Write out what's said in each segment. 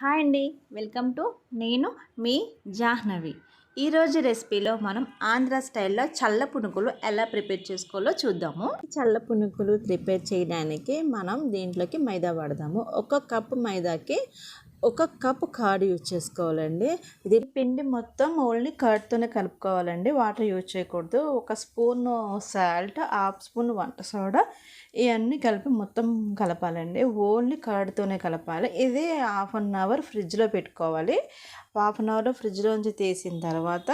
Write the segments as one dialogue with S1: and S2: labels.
S1: Hi అండి. Welcome to నేను మీ జాహ్నవి. ఈరోజు రెసిపీలో మనం ఆంధ్ర స్టైల్లో చల్ల పునుకులు ఎలా ప్రిపేర్ చేసుకోవాలో చూద్దాము. చల్ల పునుకులు ప్రిపేర్ చేయడానికి మనం దీంట్లోకి మైదా వాడదాము. ఒక కప్పు మైదాకి ఒక కప్పు కార్డ్ యూజ్ చేసుకోవాలండి. ఇది పిండి మొత్తం ఓన్లీ కర్డ్తోనే కలుపుకోవాలండి. వాటర్ యూజ్ చేయకూడదు. ఒక స్పూన్ సాల్ట్ హాఫ్ స్పూన్ వంట సోడా ఇవన్నీ కలిపి మొత్తం కలపాలండి. ఓన్లీ కర్డ్తోనే కలపాలి. ఇది హాఫ్ అన్ అవర్ ఫ్రిడ్జ్లో పెట్టుకోవాలి. హాఫ్ అన్ అవర్లో ఫ్రిడ్జ్లోంచి తీసిన తర్వాత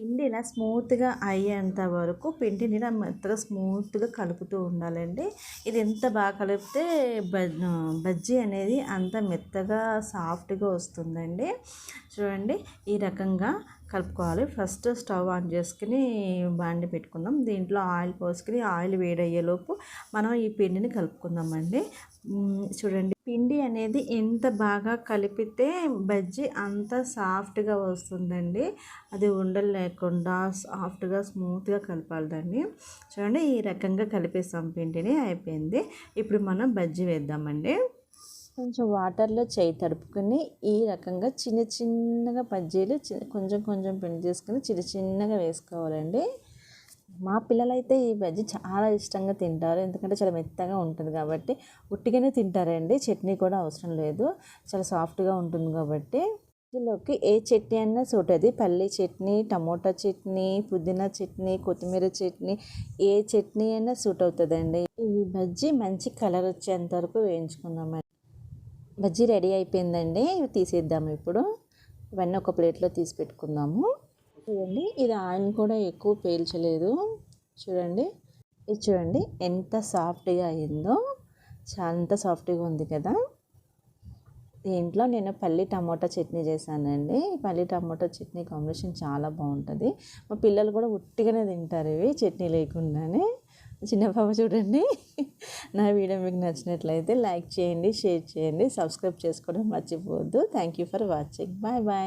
S1: పిండి ఇలా స్మూత్గా అయ్యేంత వరకు పిండిని ఇలా మెత్తగా స్మూత్గా కలుపుతూ ఉండాలండి. ఇది ఎంత బాగా కలిపితే బజ్జీ అనేది అంత మెత్తగా సాఫ్ట్గా వస్తుందండి. చూడండి ఈ రకంగా కలుపుకోవాలి. ఫస్ట్ స్టవ్ ఆన్ చేసుకుని బాండి పెట్టుకుందాం. దీంట్లో ఆయిల్ పోసుకుని ఆయిల్ వేడయ్యేలోపు మనం ఈ పిండిని కలుపుకుందామండి. చూడండి. పిండి అనేది ఎంత బాగా కలిపితే బజ్జీ అంత సాఫ్ట్గా వస్తుందండి. అది ఉండలు లేకుండా సాఫ్ట్గా స్మూత్గా కలపాలండి. చూడండి ఈ రకంగా కలిపేస్తాం పిండిని అయిపోయింది. ఇప్పుడు మనం బజ్జీ వేద్దామండి. కొంచెం వాటర్లో చేయి తడుపుకొని ఈ రకంగా చిన్న చిన్నగా బజ్జీలు కొంచెం కొంచెం పిండి చేసుకుని చిన్న చిన్నగా వేసుకోవాలండి. మా పిల్లలైతే ఈ బజ్జీ చాలా ఇష్టంగా తింటారు. ఎందుకంటే చాలా మెత్తగా ఉంటుంది కాబట్టి ఉట్టిగానే తింటారండి. చట్నీ కూడా అవసరం లేదు. చాలా సాఫ్ట్గా ఉంటుంది కాబట్టి ఇందులోకి ఏ చట్నీ అయినా సూట్ అది. పల్లి చట్నీ టమోటా చట్నీ పుదీనా చట్నీ కొత్తిమీర చట్నీ ఏ చట్నీ అయినా సూట్ అవుతుందండి. ఈ బజ్జీ మంచి కలర్ వచ్చేంత వరకు వేయించుకుందామండి. బజ్జీ రెడీ అయిపోయిందండి. తీసేద్దాము ఇప్పుడు. ఇవన్నీ ఒక ప్లేట్లో తీసి పెట్టుకుందాము. చూడండి ఇది ఆయిల్ కూడా ఎక్కువ పేల్చలేదు. చూడండి ఇది చూడండి ఎంత సాఫ్ట్గా అయిందో. చాలా సాఫ్ట్గా ఉంది కదా. దీంట్లో నేను పల్లి టమోటా చట్నీ చేశానండి. పల్లి టమోటా చట్నీ కాంబినేషన్ చాలా బాగుంటుంది. మా పిల్లలు కూడా ఉట్టిగానే తింటారు ఇవి చట్నీ లేకుండానే. చిన్న పాప చూడండి. నా వీడియో మీకు నచ్చినట్లయితే లైక్ చేయండి షేర్ చేయండి సబ్స్క్రైబ్ చేసుకోవడం మర్చిపోవద్దు. Thank you for watching bye bye